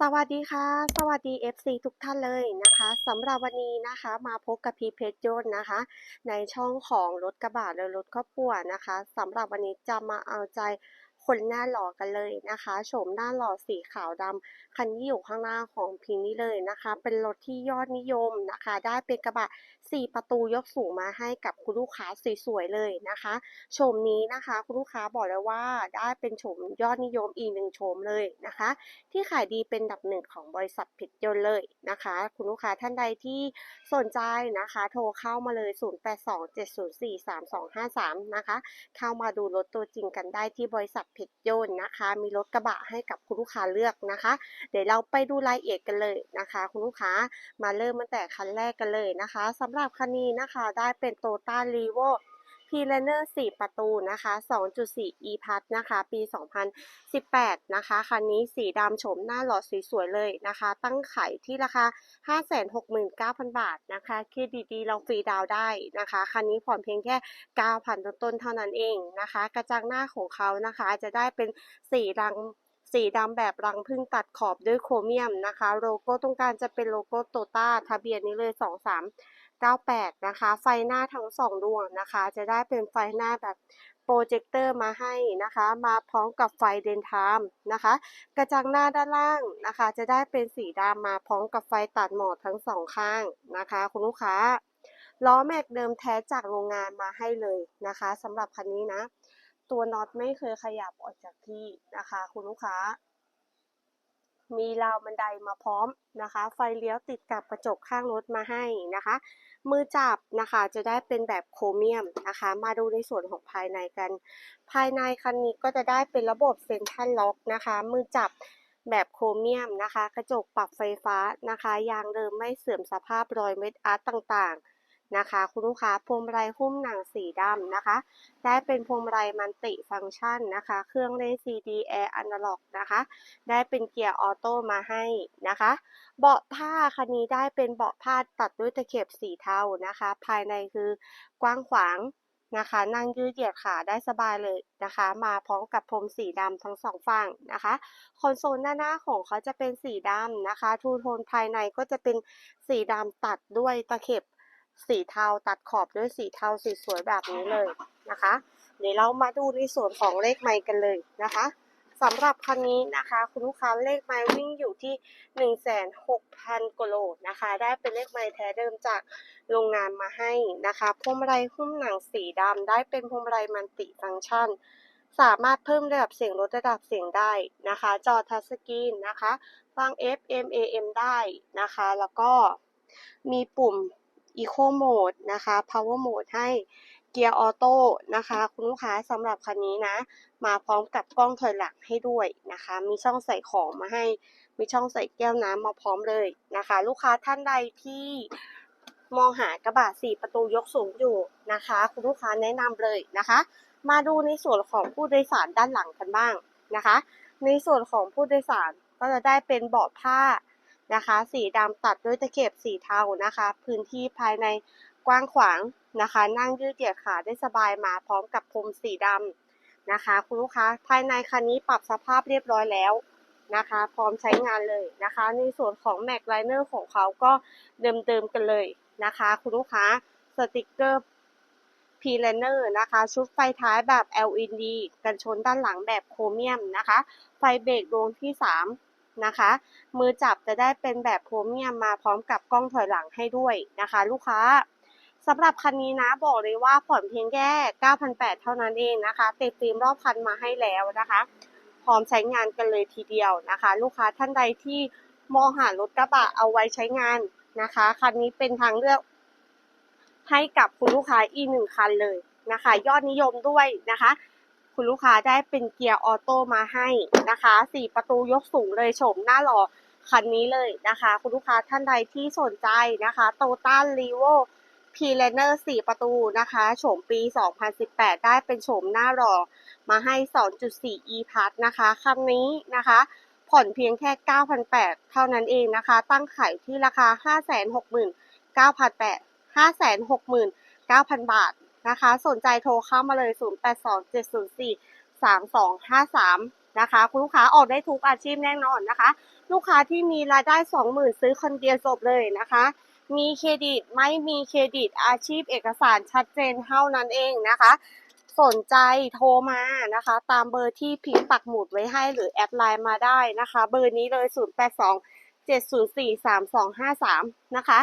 สวัสดีค่ะ สวัสดี FC ทุกท่านเลยนะคะสำหรับวันนี้นะคะ มาพบกับพีเพชรยนนะคะ ในช่องของรถกระบะและรถครอบครัวนะคะสำหรับวันนี้จะมาเอาใจ คนหน้าหล่อกันเลยนะคะโฉมหน้าหล่อสีขาวดำคันที่อยู่ข้างหน้าของพิงนี้เลยนะคะ เป็นรถที่ยอดนิยมนะคะ ได้เป็นกระบะ 4 ประตูยกสูงมาให้กับคุณลูกค้าสวยๆเลยนะคะโฉมนี้นะคะคุณลูกค้าบอกเลยว่าได้เป็นโฉมยอดนิยมอีกหนึ่งโฉมเลยนะคะ ที่ขายดีเป็นอันดับหนึ่งของบริษัทผิดยนเลยนะคะ คุณลูกค้าท่านใดที่สนใจนะคะ โทรเข้ามาเลย 0827043253 นะคะ เข้ามาดูรถตัวจริงกันได้ที่บริษัทผิดยนต์นะคะ มีรถกระบะให้กับคุณลูกค้าเลือกนะคะ เดี๋ยวเราไปดูรายละเอียดกันเลยนะคะ คุณลูกค้ามาเริ่มตั้งแต่คันแรกกันเลยนะคะสำหรับคันนี้นะคะได้เป็นโตต้ารีโว p l a n e r 4 ประตูนะคะ 2.4 e p a s นะคะ ปี 2018 นะคะ คันนี้สีดำโฉมหน้าหล่อสวยๆเลยนะคะ ตั้งขายที่ราคา 569,000 บาทนะคะคิดดีๆเราฟรีดาวได้นะคะ คันนี้ผ่อนเพียงแค่ 9,000 ต้นๆเท่านั้นเองนะคะ กระจังหน้าของเขานะคะ จะได้เป็นสีรังสีดำแบบรังพึ่งตัดขอบด้วยโครเมียมนะคะ โลโก้ตรงกลางจะเป็นโลโก้โตต้าทะเบียนนี้เลย 23 98 นะคะ ไฟหน้าทั้งสองดวงนะคะ จะได้เป็นไฟหน้าแบบโปรเจคเตอร์มาให้นะคะ มาพร้อมกับไฟเดนไทม์นะคะ กระจังหน้าด้านล่างนะคะ จะได้เป็นสีดำมาพร้อมกับไฟตัดหมอกทั้งสองข้างนะคะ คุณลูกค้าล้อแม็กเดิมแท้จากโรงงานมาให้เลยนะคะสำหรับคันนี้นะ ตัวน็อตไม่เคยขยับออกจากที่นะคะ คุณลูกค้า มีราวบันไดมาพร้อมนะคะ ไฟเลี้ยวติดกับกระจกข้างรถมาให้นะคะ มือจับนะคะจะได้เป็นแบบโครเมียมนะคะ มาดูในส่วนของภายในกัน ภายในคันนี้ก็จะได้เป็นระบบเซ็นทรัลล็อกนะคะ มือจับแบบโครเมียมนะคะ กระจกปรับไฟฟ้านะคะ ยางเดิมไม่เสื่อมสภาพรอยเม็ดอาร์ตต่างๆ นะคะคุณลูกค้าพวงมาลัยหุ้มหนังสีดำนะคะ ได้เป็นพวงมาลัยมันติฟังก์ชันนะคะ เครื่องเล่น CD Air Analog นะคะ ได้เป็นเกียร์ออโต้มาให้นะคะ เบาะผ้าคันนี้ได้เป็นเบาะผ้าตัดด้วยตะเข็บสีเทานะคะ ภายในคือกว้างขวางนะคะนั่งยืดเหยียดขาได้สบายเลยนะคะ มาพร้อมกับพรมสีดำทั้งสองฝั่งนะคะ คอนโซลหน้าหน้าของเขาจะเป็นสีดำนะคะ ทูโทนภายในก็จะเป็นสีดำตัดด้วยตะเข็บ สีเทาตัดขอบด้วยสีเทาสีสวยแบบนี้เลยนะคะ เดี๋ยวเรามาดูในส่วนของเลขไมค์กันเลยนะคะสำหรับคันนี้นะคะ คุณลูกค้าเลขไมค์วิ่งอยู่ที่ 16,000กิโลนะคะ ได้เป็นเลขไมค์แท้เดิมจากโรงงานมาให้นะคะพวงมาลัยหุ้มหนังสีดำได้เป็นพวงมาลัยมันติฟังก์ชัน สามารถเพิ่มระดับเสียงลดระดับเสียงได้นะคะ จอทัชสกรีนนะคะ ฟัง FM AM ได้นะคะ แล้วก็มีปุ่ม Eco Mode นะคะ Power Mode ให้เกียร์ออโต้นะคะ คุณลูกค้าสำหรับคันนี้นะ มาพร้อมกับกล้องถอยหลังให้ด้วยนะคะ มีช่องใส่ของมาให้ มีช่องใส่แก้วน้ำมาพร้อมเลยนะคะ ลูกค้าท่านใดที่มองหากระบะ4 ประตูยกสูงอยู่นะคะ คุณลูกค้าแนะนำเลยนะคะ มาดูในส่วนของผู้โดยสารด้านหลังกันบ้างนะคะ ในส่วนของผู้โดยสารก็จะได้เป็นเบาะผ้า นะคะ สีดำตัดด้วยตะเข็บสีเทานะคะ พื้นที่ภายในกว้างขวางนะคะ นั่งยืดเหยียดขาได้สบายมาพร้อมกับพรมสีดำนะคะ คุณลูกค้าภายในคันนี้ปรับสภาพเรียบร้อยแล้วนะคะ พร้อมใช้งานเลยนะคะ ในส่วนของแม็กไลเนอร์ของเขาก็เดิมๆกันเลยนะคะ คุณลูกค้าสติกเกอร์ p l a n e r นะคะ ชุดไฟท้ายแบบ LED กันชนด้านหลังแบบโครเมียมนะคะ ไฟเบรกดวงที่ 3 นะคะ มือจับจะได้เป็นแบบโครเมียมมาพร้อมกับกล้องถอยหลังให้ด้วยนะคะ ลูกค้าสำหรับคันนี้นะบอกเลยว่าผ่อนเพียงแค่9,800 เท่านั้นเองนะคะ ติดฟิล์มรอบคันมาให้แล้วนะคะ พร้อมใช้งานกันเลยทีเดียวนะคะ ลูกค้าท่านใดที่มองหารถกระบะเอาไว้ใช้งานนะคะคันนี้เป็นทางเลือก ให้กับคุณลูกค้าอีกหนึ่งคันเลยนะคะ ยอดนิยมด้วยนะคะ คุณลูกค้าได้เป็นเกียร์ออโต้มาให้นะคะสี่ประตูยกสูงเลยโฉมหน้าหล่อคันนี้เลยนะคะ คุณลูกค้าท่านใดที่สนใจนะคะโตต้ารีโว p l a n e r 4ประตูนะคะโฉมปี 2018 ได้เป็นโฉมหน้าหล่อมาให้ 2.4 e p a s นะคะคันนี้นะคะ ผ่อนเพียงแค่ 9,800 เท่านั้นเองนะคะ ตั้งขายที่ราคา 569,800 569,000 บาท นะคะ สนใจโทรเข้ามาเลย 0827043253 นะคะ คุณลูกค้าออกได้ทุกอาชีพแน่นอนนะคะ ลูกค้าที่มีรายได้สองหมื่นซื้อคนเดียวจบเลยนะคะ มีเครดิตไม่มีเครดิตอาชีพเอกสารชัดเจนเท่านั้นเองนะคะ สนใจโทรมานะคะ ตามเบอร์ที่พิมพ์ปักหมุดไว้ให้หรือแอดไลน์มาได้นะคะ เบอร์นี้เลย 082 704 3253 นะคะ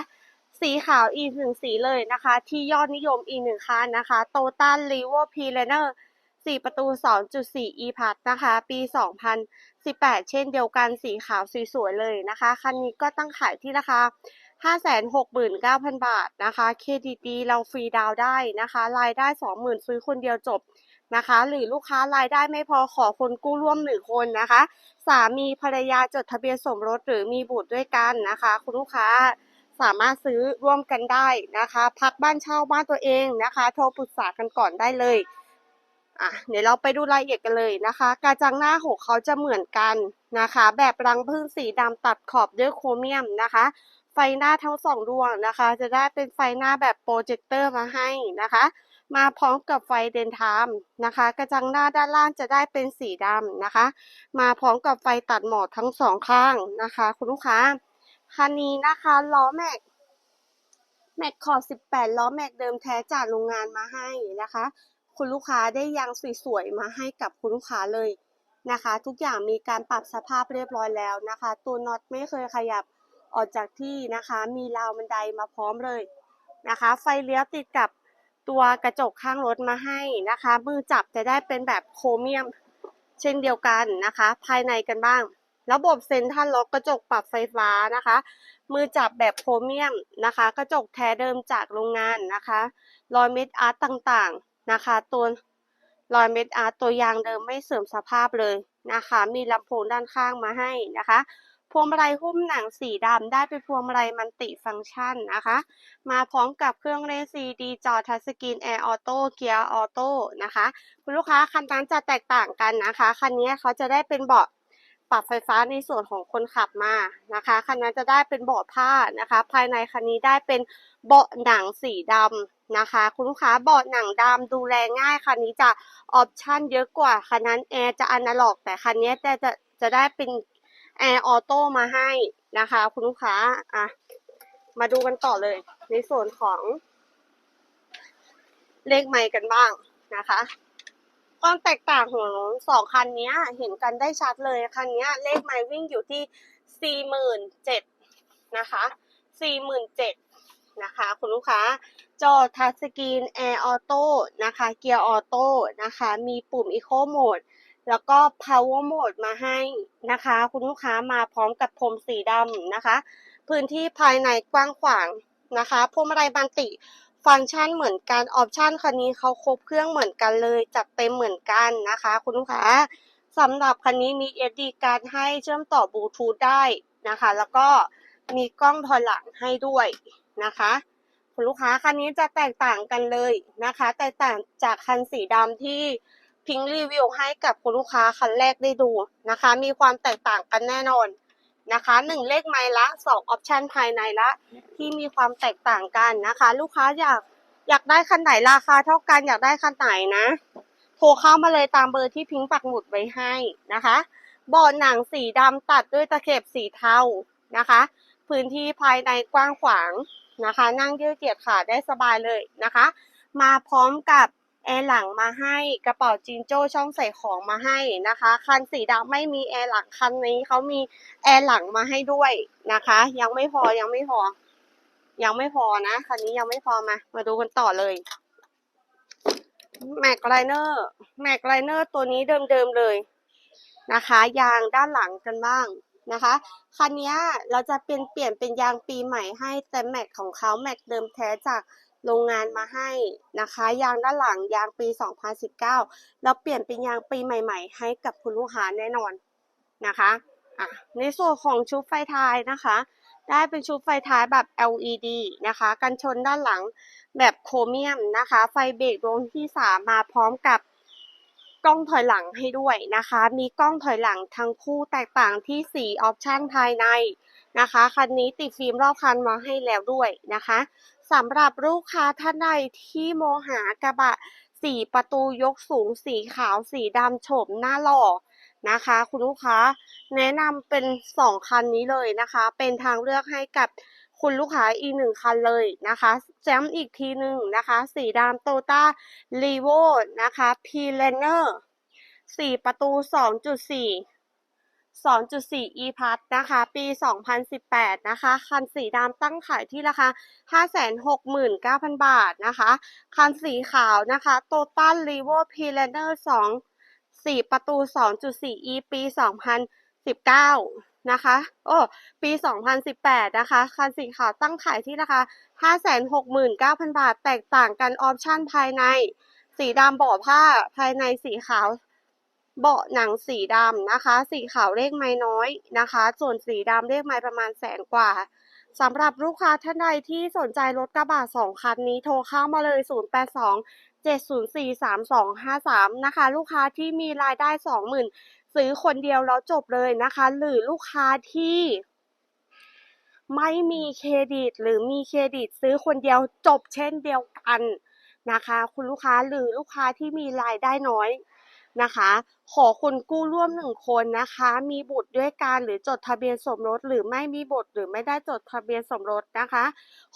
สีขาวอีกหนึ่งสีเลยนะคะ ที่ยอดนิยมอีกหนึ่งคันนะคะโตต้าลีโวอร์พีเลเนอร์สี่ประตู 2.4 e p a s นะคะ ปี 2018 เช่นเดียวกันสีขาวสวยๆเลยนะคะ คันนี้ก็ตั้งขายที่ราคา 569,000 บาทนะคะเครดิตดีเราฟรีดาวได้นะคะ รายได้ 20,000 ซื้อคนเดียวจบนะคะ หรือลูกค้ารายได้ไม่พอขอคนกู้ร่วมหนึ่งคนนะคะ สามีภรรยาจดทะเบียนสมรสหรือมีบุตรด้วยกันนะคะ คุณลูกค้า สามารถซื้อร่วมกันได้นะคะ พักบ้านเช่าบ้านตัวเองนะคะ โทรปรึกษากันก่อนได้เลยอะเดี๋ยวเราไปดูรายละเอียดกันเลยนะคะกระจังหน้าของเขาจะเหมือนกันนะคะ แบบรังผึ้งสีดำตัดขอบด้วยโครเมียมนะคะ ไฟหน้าทั้งสองดวงนะคะ จะได้เป็นไฟหน้าแบบโปรเจคเตอร์มาให้นะคะมาพร้อมกับไฟเดนไทม์นะคะ กระจังหน้าด้านล่างจะได้เป็นสีดำนะคะ มาพร้อมกับไฟตัดหมอกทั้งสองข้างนะคะ คุณลูกค้า คันนี้นะคะล้อแม็กแม็กขอบ 18 ล้อแม็กเดิมแท้จากโรงงานมาให้นะคะ คุณลูกค้าได้ยางสวยๆมาให้กับคุณลูกค้าเลยนะคะ ทุกอย่างมีการปรับสภาพเรียบร้อยแล้วนะคะ ตัวน็อตไม่เคยขยับออกจากที่นะคะ มีราวบันไดมาพร้อมเลยนะคะ ไฟเลี้ยวติดกับตัวกระจกข้างรถมาให้นะคะ มือจับจะได้เป็นแบบโครเมียมเช่นเดียวกันนะคะ ภายในกันบ้าง ระบบเซ็นทรัลล็อกกระจกปรับไฟฟ้านะคะ มือจับแบบโครเมียมนะคะ กระจกแท้เดิมจากโรงงานนะคะรอยเม็ดอาร์ตต่างๆนะคะ ตัวรอยเม็ดอาร์ตตัวยางเดิมไม่เสื่อมสภาพเลยนะคะ มีลำโพงด้านข้างมาให้นะคะพวงมาลัยหุ้มหนังสีดำได้เป็นพวงมาลัยมันติฟังก์ชันนะคะ มาพร้อมกับเครื่องเล่นซีดีจอทัชสกรีนแอร์ออโต้เกียร์ออโต้นะคะ คุณลูกค้าคันนั้นจะแตกต่างกันนะคะ คันนี้เขาจะได้เป็นเบาะ ปรับไฟฟ้าในส่วนของคนขับมานะคะคันนั้นจะได้เป็นเบาะผ้านะคะ ภายในคันนี้ได้เป็นเบาะหนังสีดำนะคะ คุณลูกค้าเบาะหนังดำดูแลง่ายคันนี้จะออปชั่นเยอะกว่าคันนั้นแอร์จะอนาล็อก แต่คันนี้จะจะจะได้เป็นแอร์ออโต้มาให้นะคะ คุณลูกค้าอะมาดูกันต่อเลย ในส่วนของเลขไมค์กันบ้างนะคะ ความแตกต่างของสองคันนี้เห็นกันได้ชัดเลยคันนี้เลขไมล์วิ่งอยู่ที่สี่หมื่นเจ็ดนะคะสี่หมื่นเจ็ดนะคะคุณลูกค้าจอทัชสกรีนแอร์ออโต้นะคะเกียร์ออโต้นะคะมีปุ่ม Eco Mode แล้วก็ Power Mode มาให้นะคะ คุณลูกค้ามาพร้อมกับพรมสีดำนะคะ พื้นที่ภายในกว้างขวางนะคะพวงมาลัยบันติ ฟังก์ชันเหมือนกันออปชันคันนี้เขาครบเครื่องเหมือนกันเลยจัดเต็มเหมือนกันนะคะ คุณลูกค้าสำหรับคันนี้มี SD การให้เชื่อมต่อบลูทูธได้นะคะ แล้วก็มีกล้องถอยหลังให้ด้วยนะคะคุณลูกค้าคันนี้จะแตกต่างกันเลยนะคะ แตกต่างจากคันสีดำที่พิงรีวิวให้กับคุณลูกค้าคันแรกได้ดูนะคะ มีความแตกต่างกันแน่นอน นะคะหนึ่งเลขไมล์ละสองออปชันภายในละ ที่มีความแตกต่างกันนะคะ ลูกค้าอยากอยากได้คันไหนราคาเท่ากันอยากได้คันไหนนะ โทรเข้ามาเลยตามเบอร์ที่พิงปักหมุดไว้ให้นะคะเบาะหนังสีดำตัดด้วยตะเข็บสีเทานะคะ พื้นที่ภายในกว้างขวางนะคะ นั่งยืดเหยียดขาได้สบายเลยนะคะ มาพร้อมกับ แอร์หลังมาให้กระเป๋าจินโจ้ช่องใส่ของมาให้นะคะ คันสีดำไม่มีแอร์หลังคันนี้เขามีแอร์หลังมาให้ด้วยนะคะ ยังไม่พอยังไม่พอ ยังไม่พอนะคันนี้ยังไม่พอมา มาดูกันต่อเลยแม็กไลเนอร์แม็กไลเนอร์ตัวนี้เดิมๆเลยนะคะ ยางด้านหลังกันบ้างนะคะคันนี้เราจะเปลี่ยนเปลี่ยนเป็นยางปีใหม่ให้แต่แม็กของเขาแม็กเดิมแท้จาก โรงงานมาให้นะคะ ยางด้านหลังยางปี 2019แล้วเปลี่ยนเป็นยางปีใหม่ ๆ ให้กับคุณลูกค้าแน่นอนนะคะอะในส่วนของชุดไฟท้ายนะคะ ได้เป็นชุดไฟท้ายแบบ LED นะคะ กันชนด้านหลังแบบโครเมียมนะคะ ไฟเบรกดวงที่ 3 มาพร้อมกับกล้องถอยหลังให้ด้วยนะคะ มีกล้องถอยหลังทั้งคู่แตกต่างที่ 4 ออปชันภายในนะคะ คันนี้ติดฟิล์มรอบคันมาให้แล้วด้วยนะคะ สำหรับลูกค้าท่านใดที่โมหากระบะ4ประตูยกสูงสีขาวสีดำโฉมหน้าหล่อนะคะ คุณลูกค้าแนะนำเป็นสองคันนี้เลยนะคะ เป็นทางเลือกให้กับคุณลูกค้าอีกหนึ่งคันเลยนะคะแจ้ำอีกทีหนึ่งนะคะ สีดำโตต้ารีโวนะคะพีเลนเนอร์สี่ประตูสองจุดสี่ 2.4 e p a s นะคะ ปี 2018 นะคะ คันสีดำตั้งขายที่ราคา 569,000 บาทนะคะ คันสีขาวนะคะ Total r e v o p l a n e r 2 4 ประตู 2.4 e ปี 2019 นะคะ โอ้ ปี 2018 นะคะ คันสีขาวตั้งขายที่ราคา 569,000 บาท แตกต่างกันออปชั่นภายใน สีดำบาะผ้าภายในสีขาว เบาะหนังสีดำนะคะ สีขาวเลขไม้น้อยนะคะ ส่วนสีดำเลขไม้ประมาณแสนกว่าสำหรับลูกค้าท่านใดที่สนใจรถกระบะสองคันนี้โทรเข้ามาเลย 082 704 3253 นะคะ ลูกค้าที่มีรายได้ 20,000 ซื้อคนเดียวแล้วจบเลยนะคะ หรือลูกค้าที่ไม่มีเครดิต หรือมีเครดิตซื้อคนเดียวจบเช่นเดียวกันนะคะ คุณลูกค้าหรือลูกค้าที่มีรายได้น้อย นะคะ ขอคนกู้ร่วมหนึ่งคนนะคะ มีบุตรด้วยกันหรือจดทะเบียนสมรส หรือไม่มีบุตรหรือไม่ได้จดทะเบียนสมรสนะคะ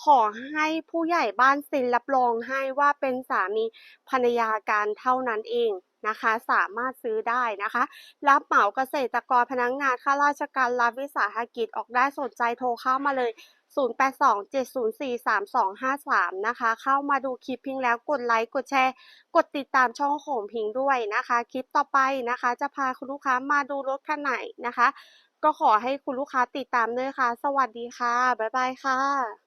ขอให้ผู้ใหญ่บ้านเซ็นรับรองให้ว่าเป็นสามีภรรยากันเท่านั้นเองนะคะสามารถซื้อได้นะคะ รับเหมาเกษตรกรพนักงานข้าราชการรัฐวิสาหกิจออกได้สนใจโทรเข้ามาเลย 0827043253 นะคะ เข้ามาดูคลิปพิงแล้วกดไลค์กดแชร์ กดติดตามช่องของพิงด้วยนะคะ คลิปต่อไปนะคะ จะพาคุณลูกค้ามาดูรถคันไหนนะคะ ก็ขอให้คุณลูกค้าติดตามเลยค่ะ สวัสดีค่ะ บ๊ายบายค่ะ